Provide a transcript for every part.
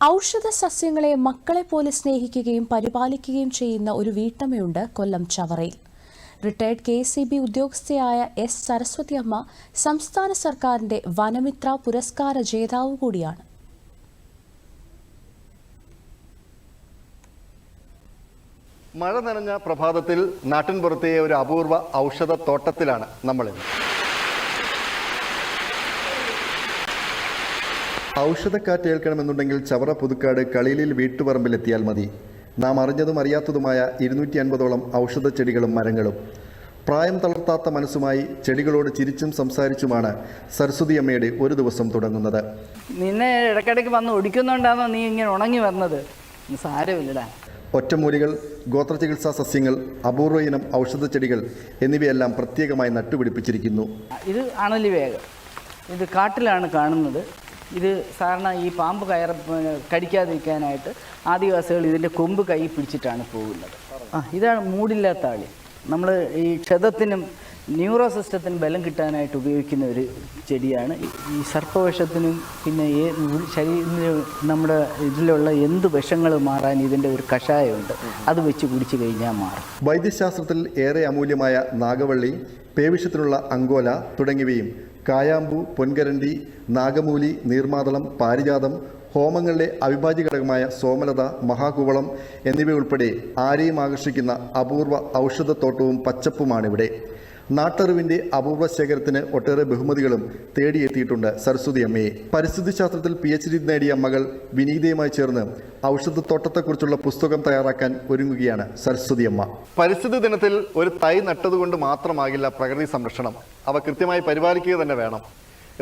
ഔഷധ സസ്യങ്ങളെ മക്കളെ പോലെ സ്നേഹിക്കുകയും പരിപാലിക്കുകയും ചെയ്യുന്ന ഒരു വീട്ടമ്മയുണ്ട് കൊല്ലം ചവറയിൽ. റിട്ടയർഡ് കെ എസ് ബി ഉദ്യോഗസ്ഥയായ എസ് സരസ്വതി അമ്മ സംസ്ഥാന സർക്കാരിന്റെ വനമിത്ര പുരസ്കാര ജേതാവ് കൂടിയാണ്. മഴ നനഞ്ഞ പ്രഭാതത്തിൽ നാട്ടിൻപുറത്തെ ഒരു അപൂർവ ഔഷധ തോട്ടത്തിലാണ് നമ്മളിന്ന്. ഔഷധക്കാറ്റ് ഏൽക്കണമെന്നുണ്ടെങ്കിൽ ചവറ പുതുക്കാട് കളിയിലിൽ വീട്ടുപറമ്പിലെത്തിയാൽ മതി. നാം അറിഞ്ഞതും അറിയാത്തതുമായ ഇരുന്നൂറ്റി അൻപതോളം ഔഷധ ചെടികളും മരങ്ങളും. പ്രായം തളർത്താത്ത മനസ്സുമായി ചെടികളോട് ചിരിച്ചും സംസാരിച്ചുമാണ് സരസ്വതി അമ്മയുടെ ഒരു ദിവസം തുടങ്ങുന്നത്. നിന്നെ ഇടയ്ക്കിടയ്ക്ക് വന്ന് ഒടിക്കുന്നുണ്ടാണോ നീ ഇങ്ങനെ ഉണങ്ങി വന്നത്? സാരമില്ലടാ. ഒറ്റമൂലികൾ ഗോത്രചികിത്സാ സസ്യങ്ങൾ അപൂർവ ഇനം ഔഷധ ചെടികൾ എന്നിവയെല്ലാം പ്രത്യേകമായി നട്ടുപിടിപ്പിച്ചിരിക്കുന്നു. ഇത് അണലി വേഗം ഇത് കാട്ടിലാണ് കാണുന്നത്. ഇത് സാധാരണ ഈ പാമ്പ് കയറ കടിക്കാതിരിക്കാനായിട്ട് ആദിവാസികൾ ഇതിന്റെ കൊമ്പ് കൈ പിടിച്ചിട്ടാണ് പോകുന്നത്. ആ ഇതാണ് മൂടില്ലാത്ത ആളി. നമ്മൾ ഈ ക്ഷതത്തിനും ന്യൂറോ സിസ്റ്റത്തിന് ബലം കിട്ടാനായിട്ട് ഉപയോഗിക്കുന്ന ഒരു ചെടിയാണ്. ഈ- സർപ്പവിഷത്തിനും പിന്നെ ഏ ശരീരത്തിന് നമ്മുടെ ഇതിലുള്ള എന്ത് വിഷങ്ങൾ മാറാൻ ഇതിന്റെ ഒരു കഷായമുണ്ട്. അത് വെച്ച് കുടിച്ചു കഴിഞ്ഞാൽ മാറും. വൈദ്യശാസ്ത്രത്തിൽ ഏറെ അമൂല്യമായ നാഗവള്ളി പേവിഷത്തിനുള്ള അങ്കോല തുടങ്ങിയവയും കായാമ്പു പൊൻകരണ്ടി നാഗമൂലി നീർമാതളം പാരിജാതം ഹോമങ്ങളിലെ അവിഭാജ്യ ഘടകമായ സോമലത മഹാകുവളം എന്നിവയുൾപ്പെടെ ആരെയും ആകർഷിക്കുന്ന അപൂർവ ഔഷധത്തോട്ടവും പച്ചപ്പുമാണിവിടെ. നാട്ടറിവിന്റെ അപൂർവ ശേഖരത്തിന് ഒട്ടേറെ ബഹുമതികളും തേടിയെത്തിയിട്ടുണ്ട് സരസ്വതി അമ്മയെ. പരിസ്ഥിതി ശാസ്ത്രത്തിൽ പി എച്ച് ഡി നേടിയ മകൾ വിനീതയുമായി ചേർന്ന് ഔഷധത്തോട്ടത്തെക്കുറിച്ചുള്ള പുസ്തകം തയ്യാറാക്കാൻ ഒരുങ്ങുകയാണ് സരസ്വതി അമ്മ. പരിസ്ഥിതി ദിനത്തിൽ ഒരു തൈ നട്ടതുകൊണ്ട് മാത്രമാകില്ല പ്രകൃതി സംരക്ഷണം. അവ കൃത്യമായി പരിപാലിക്കുക തന്നെ വേണം.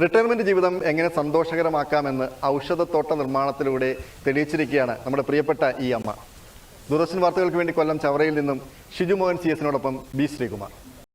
റിട്ടയർമെന്റ് ജീവിതം എങ്ങനെ സന്തോഷകരമാക്കാമെന്ന് ഔഷധത്തോട്ട നിർമ്മാണത്തിലൂടെ തെളിയിച്ചിരിക്കുകയാണ് നമ്മുടെ പ്രിയപ്പെട്ട ഈ അമ്മ. ദൂരദർശൻ വാർത്തകൾക്ക് വേണ്ടി കൊല്ലം ചവറയിൽ നിന്നും ഷിജു മോഹൻ സി എസിനോടൊപ്പം ബി ശ്രീകുമാർ.